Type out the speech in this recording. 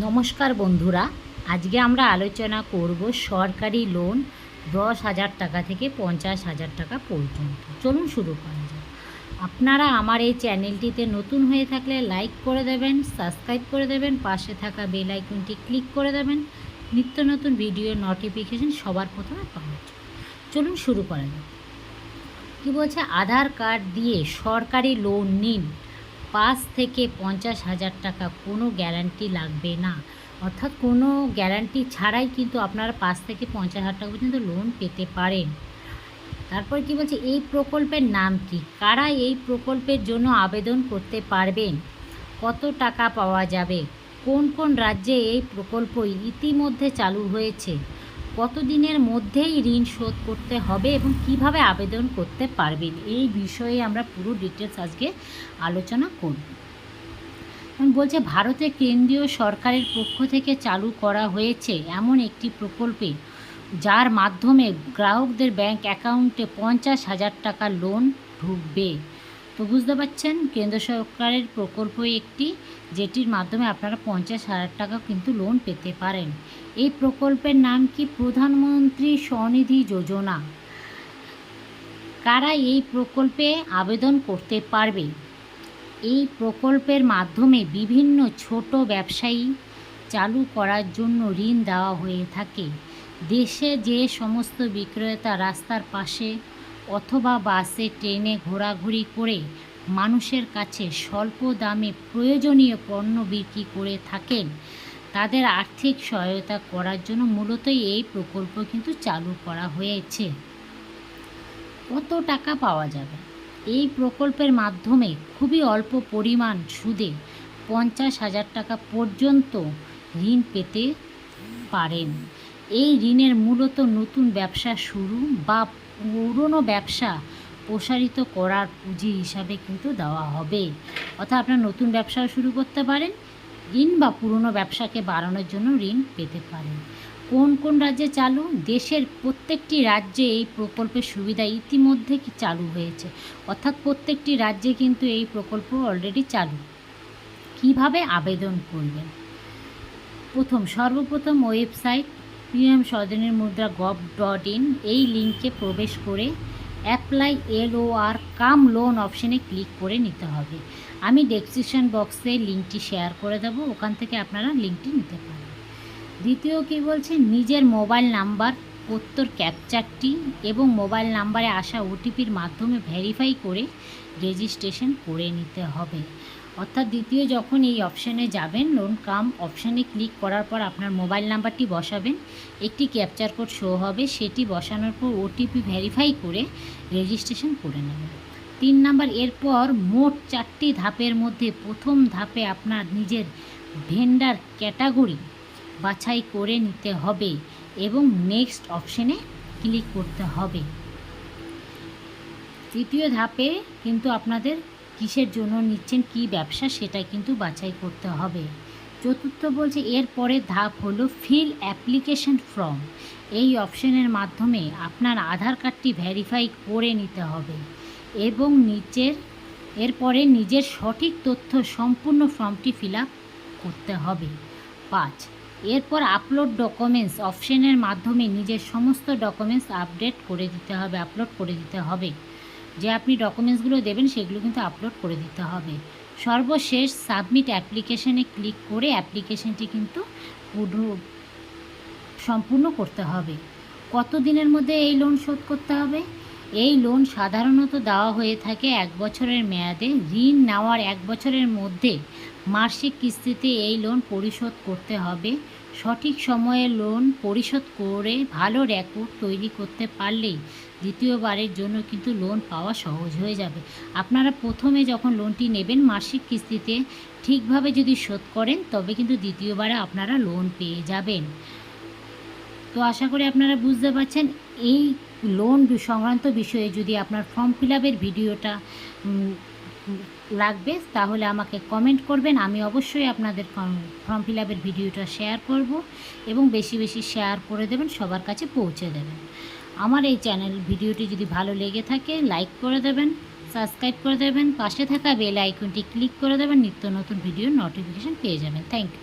নমস্কার বন্ধুরা, আজকে আমরা আলোচনা করব সরকারি লোন দশ হাজার টাকা থেকে পঞ্চাশ হাজার টাকা পর্যন্ত। চলুন শুরু করা যাক। আপনারা আমার এই চ্যানেলটিতে নতুন হয়ে থাকলে লাইক করে দেবেন সাবস্ক্রাইব করে দেবেন, পাশে থাকা বেল আইকনটি ক্লিক করে দেবেন, নিত্য নতুন ভিডিও নোটিফিকেশন সবার প্রথমে পাওয়া। চলুন শুরু করা যাক। কী বলছে? আধার কার্ড দিয়ে সরকারি লোন নিন। পাঁচ থেকে পঞ্চাশ হাজার টাকা কোনো গ্যারান্টি লাগবে না। অর্থাৎ কোনো গ্যারান্টি ছাড়াই কিন্তু আপনারা পাঁচ থেকে পঞ্চাশ হাজার টাকা পর্যন্ত লোন পেতে পারেন। তারপর কি বলছে, এই প্রকল্পের নাম কি? কারা এই প্রকল্পের জন্য আবেদন করতে পারবেন? কত টাকা পাওয়া যাবে? কোন কোন রাজ্যে এই প্রকল্প ইতিমধ্যে চালু হয়েছে? কতদিনের মধ্যেই ঋণ শোধ করতে হবে এবং কীভাবে আবেদন করতে পারবেন? এই বিষয়ে আমরা পুরো ডিটেলস আজকে আলোচনা করব। বলছে, ভারতে কেন্দ্রীয় সরকারের পক্ষ থেকে চালু করা হয়েছে এমন একটি প্রকল্পে যার মাধ্যমে গ্রাহকদের ব্যাংক অ্যাকাউন্টে পঞ্চাশ হাজার টাকা লোন ঢুকবে। তো বুঝতে পারছেন, কেন্দ্র সরকারের প্রকল্প একটি, যেটির মাধ্যমে আপনারা পঞ্চাশ হাজার টাকা কিন্তু লোন পেতে পারেন। এই প্রকল্পের নাম কি? প্রধানমন্ত্রী স্বনিধি যোজনা। কারা এই প্রকল্পে আবেদন করতে পারবে? এই প্রকল্পের মাধ্যমে বিভিন্ন ছোট ব্যবসায়ী চালু করার জন্য ঋণ দেওয়া হয়ে থাকে। দেশে যে সমস্ত বিক্রেতা রাস্তার পাশে অথবা বাসে, ট্রেনে ঘোরাঘুরি করে মানুষের কাছে স্বল্প দামে প্রয়োজনীয় পণ্য বিক্রি করে থাকেন। তাদের আর্থিক সহায়তা করার জন্য মূলত এই প্রকল্প কিন্তু চালু করা হয়েছে। কত টাকা পাওয়া যাবে? এই প্রকল্পের মাধ্যমে খুবই অল্প পরিমাণ সুদে পঞ্চাশ হাজার টাকা পর্যন্ত ঋণ পেতে পারেন। এই ঋণের মূলত নতুন ব্যবসা শুরু বা পুরনো ব্যবসা প্রসারিত করার পুঁজি হিসাবে কিন্তু দেওয়া হবে। অর্থাৎ আপনার নতুন ব্যবসাও শুরু করতে পারেন, ঋণ বা পুরনো ব্যবসাকে বাড়ানোর জন্য ঋণ পেতে পারেন। কোন কোন রাজ্যে চালু? দেশের প্রত্যেকটি রাজ্যে এই প্রকল্পের সুবিধা ইতিমধ্যে কি চালু হয়েছে? অর্থাৎ প্রত্যেকটি রাজ্যে কিন্তু এই প্রকল্প অলরেডি চালু। কীভাবে আবেদন করবেন? প্রথম, সর্বপ্রথম ওয়েবসাইট পিএম স্বজনের মুদ্রা গভ ডট ইন এই লিঙ্কে প্রবেশ করে অ্যাপ্লাই এল ও আর কাম লোন অপশানে ক্লিক করে নিতে হবে। আমি ডেসক্রিপশন বক্সে লিঙ্কটি শেয়ার করে দেবো, ওখান থেকে আপনারা লিঙ্কটি নিতে পারেন। দ্বিতীয় কী বলছে? নিজের মোবাইল নাম্বার উত্তর ক্যাপচারটি এবং মোবাইল নাম্বারে আসা ওটিপির মাধ্যমে ভেরিফাই করে রেজিস্ট্রেশন করে নিতে হবে। অর্থাৎ দ্বিতীয় যখন এই অপশানে যাবেন লোন কাম অপশানে ক্লিক করার পর আপনার মোবাইল নাম্বারটি বসাবেন। একটি ক্যাপচার কোড শো হবে, সেটি বসানোর পর ওটিপি ভেরিফাই করে রেজিস্ট্রেশন করে নেবেন। তিন নাম্বার, এরপর মোট চারটি ধাপের মধ্যে প্রথম ধাপে আপনার নিজের ভেন্ডার ক্যাটাগরি বাছাই করে নিতে হবে এবং নেক্সট অপশানে ক্লিক করতে হবে। তৃতীয় ধাপে কিন্তু আপনাদের কিসের জন্য নিচ্ছেন, কি ব্যবসা সেটা কিন্তু বাছাই করতে হবে। চতুর্থ বলছে, এর পরের ধাপ হলো ফিল অ্যাপ্লিকেশন ফর্ম এই অপশনের মাধ্যমে আপনার আধার কার্ডটি ভেরিফাই করে নিতে হবে এবং নিচের, এরপরে নিজের সঠিক তথ্য সম্পূর্ণ ফর্মটি ফিল করতে হবে। পাঁচ, এরপর আপলোড ডকুমেন্টস অপশনের মাধ্যমে নিজের সমস্ত ডকুমেন্টস আপডেট করে দিতে হবে আপলোড করে দিতে হবে। যে আপনি ডকুমেন্টসগুলো দেবেন, সেগুলো কিন্তু আপলোড করে দিতে হবে। সর্বশেষ সাবমিট অ্যাপ্লিকেশানে ক্লিক করে অ্যাপ্লিকেশনটি কিন্তু পুরো সম্পূর্ণ করতে হবে। কত দিনের মধ্যে এই লোন শোধ করতে হবে? এই লোন সাধারণত দেওয়া হয়ে থাকে এক বছরের মেয়াদে। ঋণ নেওয়ার এক বছরের মধ্যে মাসিক কিস্তিতে এই লোন পরিশোধ করতে হবে। সঠিক সময়ে লোন পরিশোধ করে ভালো রেকর্ড তৈরি করতে পারলেই দ্বিতীয়বারের জন্য কিন্তু লোন পাওয়া সহজ হয়ে যাবে। আপনারা প্রথমে যখন লোনটি নেবেন, মাসিক কিস্তিতে ঠিকভাবে যদি শোধ করেন, তবে কিন্তু দ্বিতীয়বারে আপনারা লোন পেয়ে যাবেন। তো আশা করি আপনারা বুঝতে পারছেন, এই লোন সংক্রান্ত বিষয়ে যদি আপনার ফর্ম ফিল আপের ভিডিওটা লাগবে, তাহলে আমাকে কমেন্ট করবেন। আমি অবশ্যই আপনাদের ফর্ম ফিল আপের ভিডিওটা শেয়ার করব এবং বেশি বেশি শেয়ার করে দেবেন, সবার কাছে পৌঁছে দেবেন। আমার এই চ্যানেল ভিডিওটি যদি ভালো লেগে থাকে, লাইক করে দেবেন, সাবস্ক্রাইব করে দেবেন, পাশে থাকা বেল আইকনটি ক্লিক করে দেবেন, নিত্য নতুন ভিডিও নোটিফিকেশান পেয়ে যাবেন। Thank you